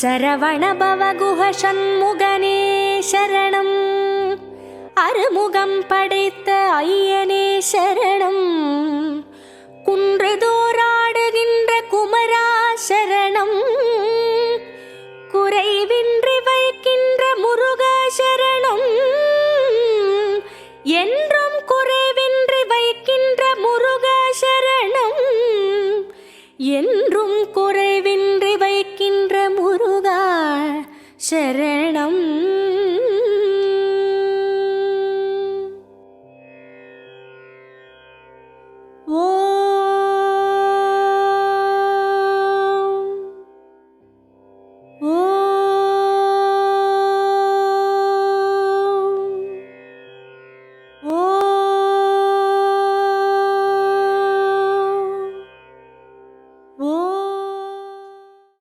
சரவணபவகுஹ சண்முகனே சரணம். அறுமுகம் படைத்த ஐயனே சரணம். குன்றுதோராடுகின்ற குமரா சரணம். குறைவின்றி வைக்கின்ற முருகா சரணம். என்றும் குறைவின்றி வைக்கின்ற முருகா சரணம். என்றும் குறைவின்றி ശരണം.